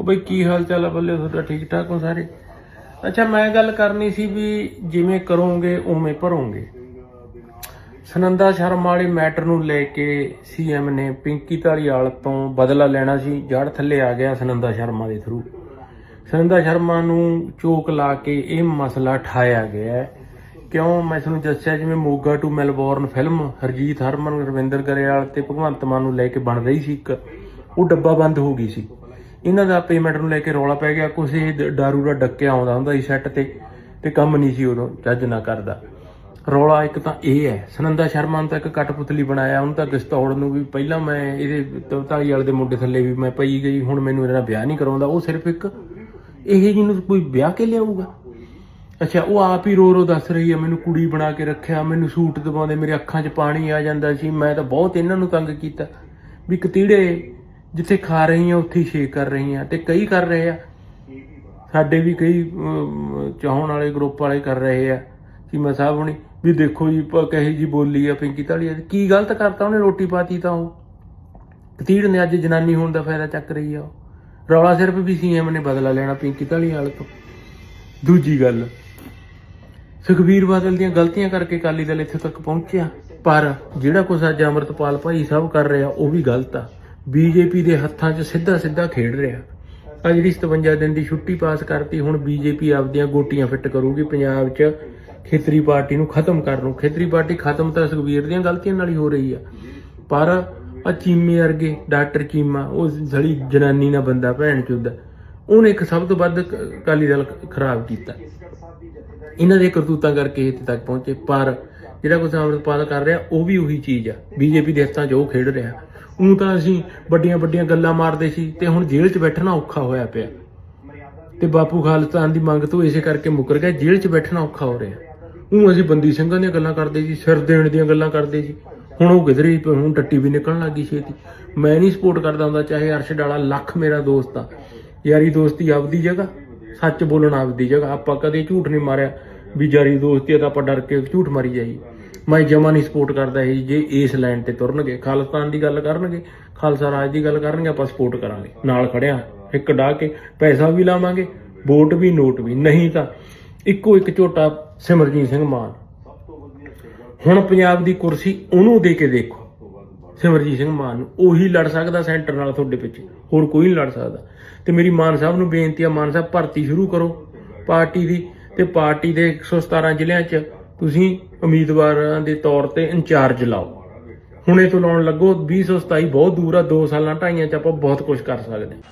ਉਹ ਬਈ ਕੀ ਹਾਲ ਚਾਲ ਆ ਬੱਲੇ? ਤੁਹਾਡਾ ਠੀਕ ਠਾਕ ਹੋ ਸਾਰੇ? ਅੱਛਾ, ਮੈਂ ਗੱਲ ਕਰਨੀ ਸੀ ਵੀ ਜਿਵੇਂ ਕਰੋਗੇ, ਉਵੇਂ ਭਰੋਗੇ। ਸਨੰਦਾ ਸ਼ਰਮਾ ਵਾਲੇ ਮੈਟਰ ਨੂੰ ਲੈ ਕੇ ਸੀਐਮ ਨੇ ਪਿੰਕੀ ਧਾਲੀਵਾਲ ਤੋਂ ਬਦਲਾ ਲੈਣਾ ਸੀ, ਜੜ ਥੱਲੇ ਆ ਗਿਆ ਸਨੰਦਾ ਸ਼ਰਮਾ ਦੇ ਥਰੂ ਸਨੰਦਾ ਸ਼ਰਮਾ ਨੂੰ ਚੋਕ ਲਾ ਕੇ ਇਹ ਮਸਲਾ ਠਾਇਆ ਗਿਆ ਕਿਉਂ? ਮੈਂ ਤੁਹਾਨੂੰ ਦੱਸਿਆ ਜਿਵੇਂ Moga to Melbourne film Harjeet Harman, Ravinder Grewal ਤੇ ਭਗਵੰਤ ਮਾਨ ਨੂੰ ਲੈ ਕੇ ਬਣ ਰਹੀ ਸੀ ਇੱਕ, ਉਹ ਡੱਬਾ ਬੰਦ ਹੋ ਗਈ ਸੀ। ਇਹਨਾਂ ਦਾ ਪੇਮੈਂਟ ਨੂੰ ਲੈ ਕੇ ਰੌਲਾ ਪੈ ਗਿਆ, ਕੁਛ ਦਾਰੂ ਦਾ ਡੱਕਿਆ ਆਉਂਦਾ ਹੁੰਦਾ ਸੀ ਸੈੱਟ ਤੇ ਤੇ ਕੰਮ ਨਹੀਂ ਸੀ ਉਦੋਂ ਚੱਜ ਨਾ ਕਰਦਾ। ਰੌਲਾ ਇੱਕ ਤਾਂ ਇਹ ਹੈ, ਸੁਨੰਦਾ ਸ਼ਰਮਾ ਨੂੰ ਤਾਂ ਇੱਕ ਕਟਪੁਤਲੀ ਬਣਾਇਆ, ਉਹਨੂੰ ਤਾਂ ਗਸਤੌੜ ਨੂੰ ਵੀ ਪਹਿਲਾਂ ਮੈਂ ਇਹਦੇ ਤਵਤਾਲੀ ਵਾਲੇ ਦੇ ਮੁੰਡੇ ਥੱਲੇ ਵੀ ਮੈਂ ਪਈ ਗਈ, ਹੁਣ ਮੈਨੂੰ ਇਹਦਾ ਵਿਆਹ ਨਹੀਂ ਕਰਾਉਂਦਾ, ਉਹ ਸਿਰਫ ਇੱਕ ਇਹ ਜਿਹਨੂੰ ਕੋਈ ਵਿਆਹ ਕੇ ਲਿਆਊਗਾ। ਅੱਛਾ, ਉਹ ਆਪ ਹੀ ਰੋ ਰੋ ਦੱਸ ਰਹੀ ਹੈ, ਮੈਨੂੰ ਕੁੜੀ ਬਣਾ ਕੇ ਰੱਖਿਆ, ਮੈਨੂੰ ਸੂਟ ਦਵਾਉਂਦੇ, ਮੇਰੇ ਅੱਖਾਂ 'ਚ ਪਾਣੀ ਆ ਜਾਂਦਾ ਸੀ, ਮੈਂ ਤਾਂ ਬਹੁਤ ਇਹਨਾਂ ਨੂੰ ਤੰਗ ਕੀਤਾ। ਵੀ ਕਤੀੜੇ ਜਿੱਥੇ ਖਾ ਰਹੀ ਆ ਉੱਥੇ ਹੀ ਸ਼ੇਕ ਕਰ ਰਹੀ ਆ ਤੇ ਕਈ ਕਰ ਰਹੇ ਆ। ਸਾਡੇ ਵੀ ਕਈ ਅਮ, ਚਾਹਣ ਵਾਲੇ ਗਰੁੱਪ ਵਾਲੇ ਕਰ ਰਹੇ ਆ ਚੀਮਾ ਸਾਹਿਬ ਹੁਣੀ ਵੀ ਦੇਖੋ ਜੀ ਕਹੇ ਜੀ ਬੋਲੀ ਆ ਪਿੰਕੀ ਧਾਲੀਆ ਦੀ। ਕੀ ਗਲਤ ਕਰਤਾ ਉਹਨੇ? ਰੋਟੀ ਪਾਤੀ ਤਾਂ ਉਹ। ਕਤੀੜ ਨੇ ਅੱਜ ਜਨਾਨੀ ਹੋਣ ਦਾ ਫਾਇਦਾ ਚੱਕ ਰਹੀ ਆ ਉਹ। ਰੌਲਾ ਸਿਰਫ ਵੀ ਸੀਐਮ ਨੇ ਬਦਲਾ ਲੈਣਾ ਪਿੰਕੀ ਧਾਲੀਵਾਲ ਤੋਂ। ਦੂਜੀ ਗੱਲ ਸੁਖਬੀਰ ਬਾਦਲ ਦੀਆਂ ਗਲਤੀਆਂ ਕਰਕੇ ਅਕਾਲੀ ਦਲ ਇੱਥੇ ਤੱਕ ਪਹੁੰਚਿਆ ਪਰ ਜਿਹੜਾ ਕੁਝ ਅੱਜ ਅਮਰਤਪਾਲ ਭਾਈ ਸਾਹਿਬ ਕਰ ਰਿਹਾ ਉਹ ਵੀ ਗਲਤ ਆ। ਬੀਜੇਪੀ ਦੇ ਹੱਥਾਂ 'ਚ ਸਿੱਧਾ ਸਿੱਧਾ ਖੇਡ ਰਿਹਾ। ਆ ਜਿਹੜੀ 57 ਦਿਨ ਦੀ ਛੁੱਟੀ ਪਾਸ ਕਰਤੀ, ਹੁਣ ਬੀਜੇਪੀ ਆਪਦੀਆਂ ਗੋਟੀਆਂ ਫਿੱਟ ਕਰੂਗੀ ਪੰਜਾਬ 'ਚ। ਖੇਤਰੀ ਪਾਰਟੀ ਨੂੰ ਖਤਮ ਕਰਨ ਨੂੰ। ਖੇਤਰੀ ਪਾਰਟੀ ਖਤਮ ਤਾਂ ਸੁਖਬੀਰ ਦੀਆਂ ਗਲਤੀਆਂ ਨਾਲ ਹੀ ਹੋ ਰਹੀ ਆ। ਪਰ ਆ ਚੀਮੇ ਵਰਗੇ ਡਾਕਟਰ ਚੀਮਾ, ਉਹ ਸੜੀ ਜਨਾਨੀ ਨਾਲ ਬੰਦਾ, ਭੈਣ ਚੁੱਦਾ। ਉਹਨੇ ਇੱਕ ਸਭ ਤੋਂ ਵੱਧ ਕ- ਅਕਾਲੀ ਦਲ ਖਰਾਬ ਕੀਤਾ। ਇਹਨਾਂ ਦੇ ਕਰਤੂਤਾਂ ਕਰਕੇ ਇੱਥੇ ਤੱਕ ਪਹੁੰਚੇ। ਪਰ ਜਿਹੜਾ ਕੁਝ ਅਮਰਪਾਲ ਕਰ ਰਿਹਾ, ਉਹ ਵੀ ਉਹੀ ਚੀਜ਼ ਆ। ਬੀਜੇਪੀ ਦੇ ਹੱਥਾਂ 'ਚ ਉਹ ਖੇਡ ਰਿਹਾ। ਉਹ ਤਾਂ ਅਸੀਂ ਵੱਡੀਆਂ ਵੱਡੀਆਂ ਗੱਲਾਂ ਮਾਰਦੇ ਸੀ ਤੇ ਹੁਣ ਜੇਲ੍ਹ 'ਚ ਬੈਠਣਾ ਔਖਾ ਹੋਇਆ ਪਿਆ। ਤੇ ਬਾਪੂ ਖਾਲਿਸਤਾਨ ਦੀ ਮੰਗ ਤੋਂ ਇਸੇ ਕਰਕੇ ਮੁੱਕਰ ਗਿਆ, ਜੇਲ੍ਹ 'ਚ ਬੈਠਣਾ ਔਖਾ ਹੋ ਰਿਹਾ। ਉਹ ਅਸੀਂ ਬੰਦੀ ਸਿੰਘਾਂ ਦੀਆਂ ਗੱਲਾਂ ਕਰਦੇ ਸੀ, ਸਿਰ ਦੇਣ ਦੀਆਂ ਗੱਲਾਂ ਕਰਦੇ ਸੀ। ਹੁਣ ਉਹ ਕਿਧਰੇ ਹੁਣ ਟੱਟੀ ਵੀ ਨਿਕਲਣ ਲੱਗੀ ਛੇਤੀ। ਮੈਂ ਨਹੀਂ ਸਪੋਰਟ ਕਰਦਾ ਹੁੰਦਾ, ਚਾਹੇ ਅਰਸ਼ ਡਾਲਾ ਲੱਖ ਮੇਰਾ ਦੋਸਤ ਆ। ਯਾਰੀ ਦੋਸਤੀ ਆਪਦੀ ਜਗ੍ਹਾ, ਸੱਚ ਬੋਲਣਾ ਆਪਦੀ ਜਗ੍ਹਾ। ਆਪਾਂ ਕਦੇ ਝੂਠ ਨਹੀਂ ਮਾਰਿਆ ਵੀ ਯਾਰੀ ਦੋਸਤੀ ਆ ਤਾਂ ਆਪਾਂ ਡਰ ਕੇ ਝੂਠ ਮਾਰੀ ਜਾਈ ਮੈਂ ਜਮਾ ਨਹੀਂ ਸਪੋਰਟ ਕਰਦਾ ਇਹ ਜੇ ਇਸ ਲਾਈਨ ਤੇ ਤੁਰਨਗੇ, ਖਾਲਿਸਤਾਨ ਦੀ ਗੱਲ ਕਰਨਗੇ, ਖਾਲਸਾ ਰਾਜ ਦੀ ਗੱਲ ਕਰਨਗੇ, ਆਪਾਂ ਸਪੋਰਟ ਕਰਾਂਗੇ। ਨਾਲ ਖੜਿਆ, ਇੱਕ ਡਾ ਕੇ ਪੈਸਾ ਵੀ ਲਾਵਾਂਗੇ ਵੋਟ ਵੀ ਨੋਟ ਵੀ। ਨਹੀਂ ਤਾਂ ਇੱਕੋ ਇੱਕ ਝੋਟਾ ਸਿਮਰਜੀਤ ਸਿੰਘ ਮਾਨ। ਹੁਣ ਪੰਜਾਬ ਦੀ ਕੁਰਸੀ ਉਹਨੂੰ ਦੇ ਕੇ ਦੇਖੋ। ਸਿਮਰਜੀਤ ਸਿੰਘ ਮਾਨ ਨੂੰ। ਉਹੀ ਲੜ ਸਕਦਾ ਸੈਂਟਰ ਨਾਲ ਤੁਹਾਡੇ ਪਿੱਛੇ। ਹੋਰ ਕੋਈ ਨਹੀਂ ਲੜ ਸਕਦਾ। ਤੇ ਮੇਰੀ ਮਾਨ ਸਾਹਿਬ ਨੂੰ ਬੇਨਤੀ ਆ, ਮਾਨ ਸਾਹਿਬ ਭਰਤੀ ਸ਼ੁਰੂ ਕਰੋ। ਪਾਰਟੀ ਦੀ ਤੇ ਪਾਰਟੀ ਦੇ 117 ਜ਼ਿਲ੍ਹਿਆਂ 'ਚ ਤੁਸੀਂ ਉਮੀਦਵਾਰਾਂ ਦੇ ਤੌਰ ਤੇ ਇੰਚਾਰਜ ਲਾਓ। ਹੁਣੇ ਤੋਂ ਲਾਉਣ ਲੱਗੋ 2027 ਬਹੁਤ ਦੂਰ ਆ 2 ਸਾਲਾਂ, ਢਾਈਆਂ 'ਚ ਆਪਾਂ ਬਹੁਤ ਕੁਝ ਕਰ ਸਕਦੇ ਹਾਂ।